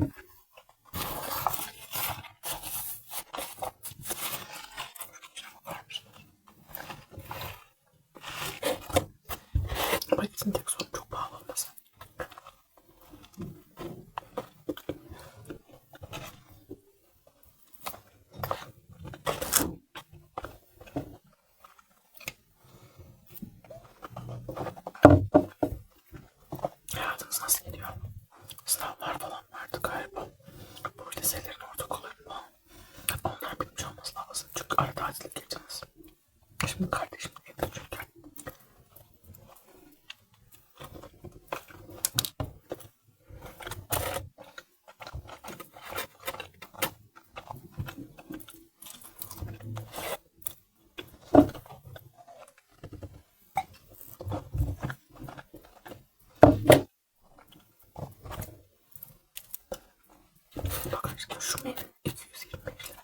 da Bak tek sorun çok pahalı olmasın. Hayatınız nasıl gidiyor? Sınavlar falan. Bu liselerin ortaokullarında. Onlar bitmiş olması lazım. Çünkü ara tatil geçeceğiz. Şimdi kardeşim evde çünkü. Bakın işte şu benim 225 lira.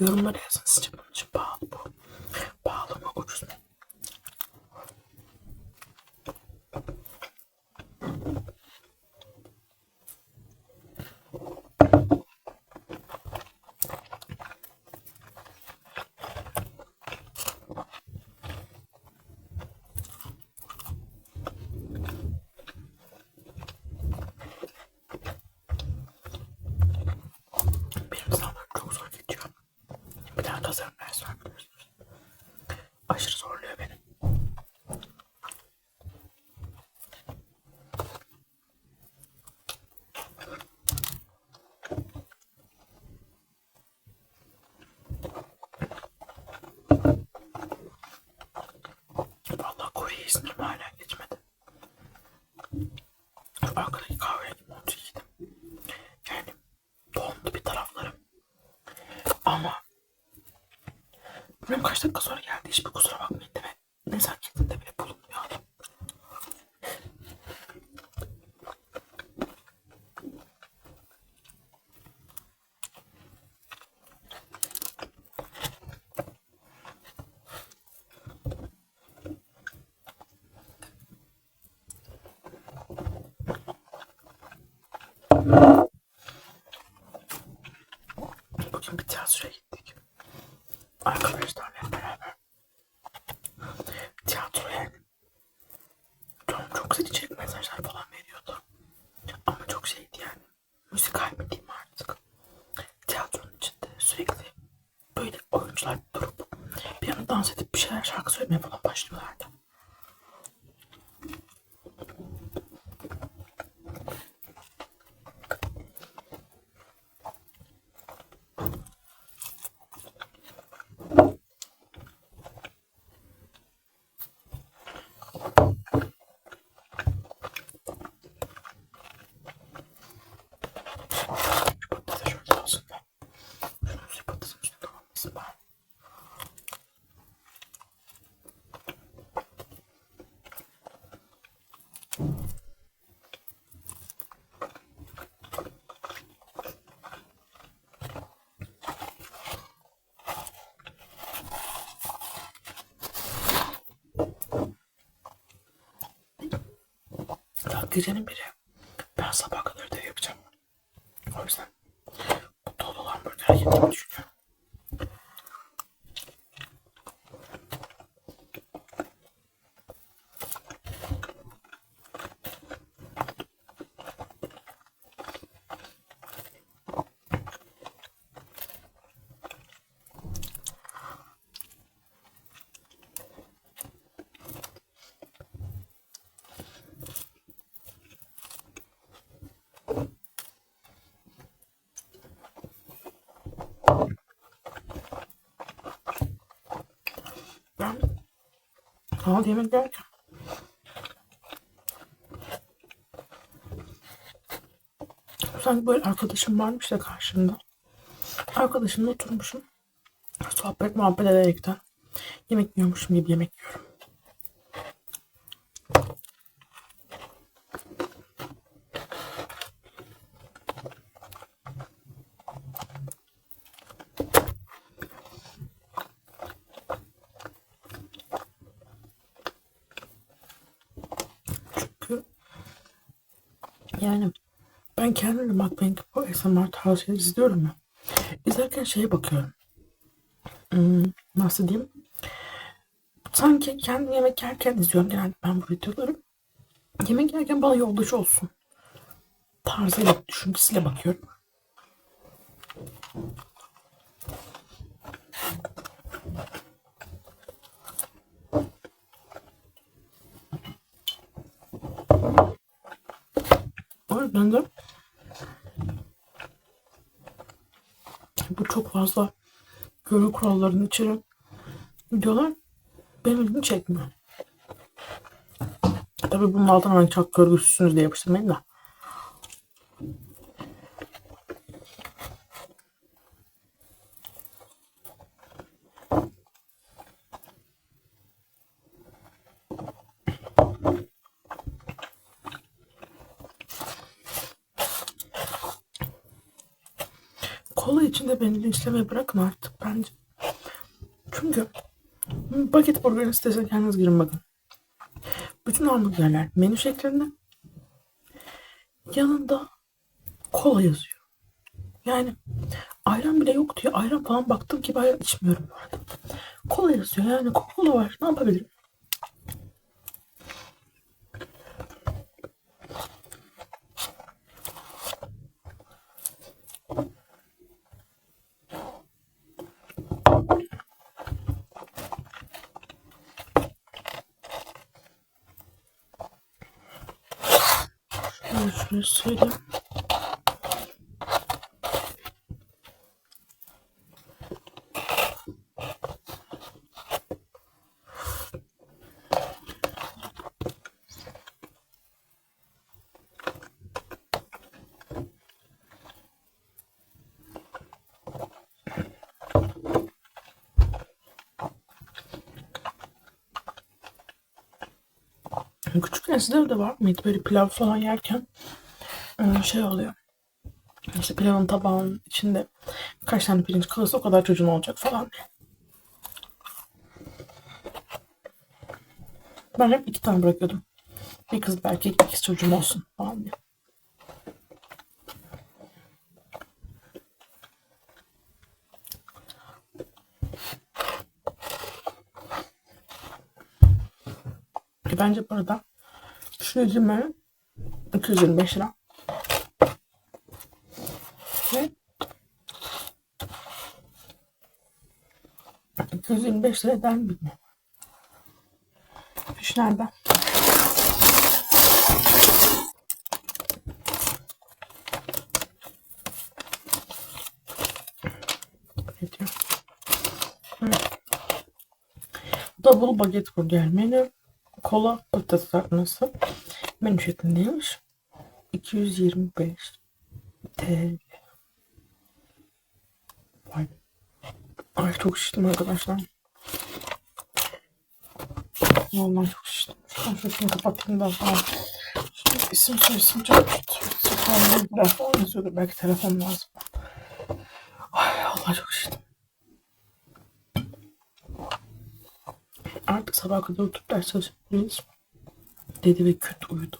Yorumlara yazın sizce bunun için pahalı bu. Pahalı mı ucuz mu? Benim sınavlarım çok zor geçiyor. Dersi var biliyorsunuz. Aşırı zorluyor beni. Vallahi Kore'ye sınırım hala geçmedi. Şu arkadaki benim kaç dakika sonra geldi? Hiçbir kusura Ya gecenin biri ben sabah al yemek yerken sanki böyle arkadaşım varmış da karşımda. Arkadaşımla oturmuşum. Sohbet muhabbet ederekten yemek yiyormuşum gibi yemek yiyorum. Çünkü yani ben kendim bak ben bu ASMR şeyler izliyorum ya. İzlerken şeye bakıyorum. Hmm, nasıl diyeyim? Sanki kendim yemek yerken izliyorum genelde ben bu videoları. Yemek yerken bana yoldaş olsun. Tarzıyla, düşüncesiyle bakıyorum. De bu çok fazla görü kurallarını içeren videolar benim ilgimi çekmiyor. Tabii bunun altına ben çok görgüsüzsünüz diye yapıştırmayın da. Kola içinde beni linçlemeyi bırakın artık bence. Çünkü paket burgerin sitesine kendiniz girin bakın. Bütün hamburgerler menü şeklinde. Yanında kola yazıyor. Yani ayran bile yok diyor. Ayran falan baktım ki ayran içmiyorum bu arada. Kola yazıyor yani kola var. Ne yapabilirim? Şöyle söyleyeyim. Küçükken sizde de var mıydı böyle pilav falan yerken e, şey oluyor. İşte pilavın tabağının içinde kaç tane pirinç kalırsa o kadar çocuğun olacak falan. Ben hep iki tane bırakıyordum. Bir kız bir erkek ikiz çocuğum olsun falan diye. Bence bu arada şu üzümü 225 lira. Ve 225 lira eder mi bilmiyorum. Fiş nerede? Ne diyor? Hı. Double baget burger menü. Kola kızartması. Menü şeklindeymiş. 225 TL. Vay. Ay çok şiştim arkadaşlar. Vallahi çok şiştim. Şuradan şunu kapatayım da falan. Şimdi isim soyisim çok kötü. Telefon lazım. Ay Allah çok şiştim. Artık sabah kadar oturup ders çalışabiliriz. Dedi ve küt uyudu.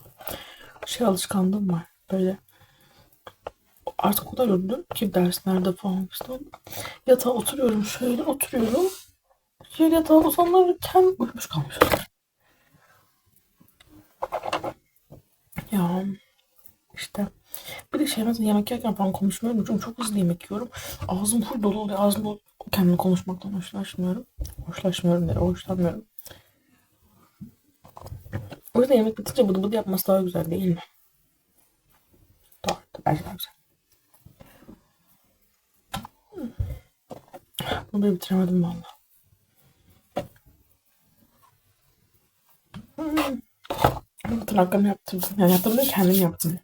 Şey alışkanlığım var. Böyle artık o kadar öldüm ki derslerde falan işte. Yatağa oturuyorum şöyle oturuyorum. Şöyle yatağa uzanırken uyumuş kalmışım. Ya işte bir de şey mesela yemek yerken falan konuşmuyorum çünkü çok hızlı yemek yiyorum. Ağzım full dolu oluyor. Ağzım dolu. Kendimi konuşmaktan hoşlaşmıyorum. Hoşlaşmıyorum değil, hoşlanmıyorum. O yüzden yemek bitince bıdı bıdı yapması daha güzel değil mi? Doğru. Bence daha güzel. Bunu da bitiremedim valla. Hmm. Tırnaklarımı yaptırdım. Yani yaptırdım değil, kendim yaptım.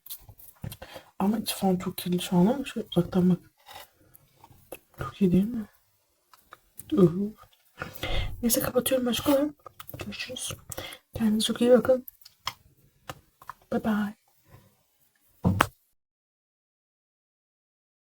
Ama içi falan çok kirli şu an ama şöyle uzaktan bak. Çok iyi değil mi? Uhu. Neyse kapatıyorum aşkım. Görüşürüz. Kendinize çok iyi bakın. Bye bye.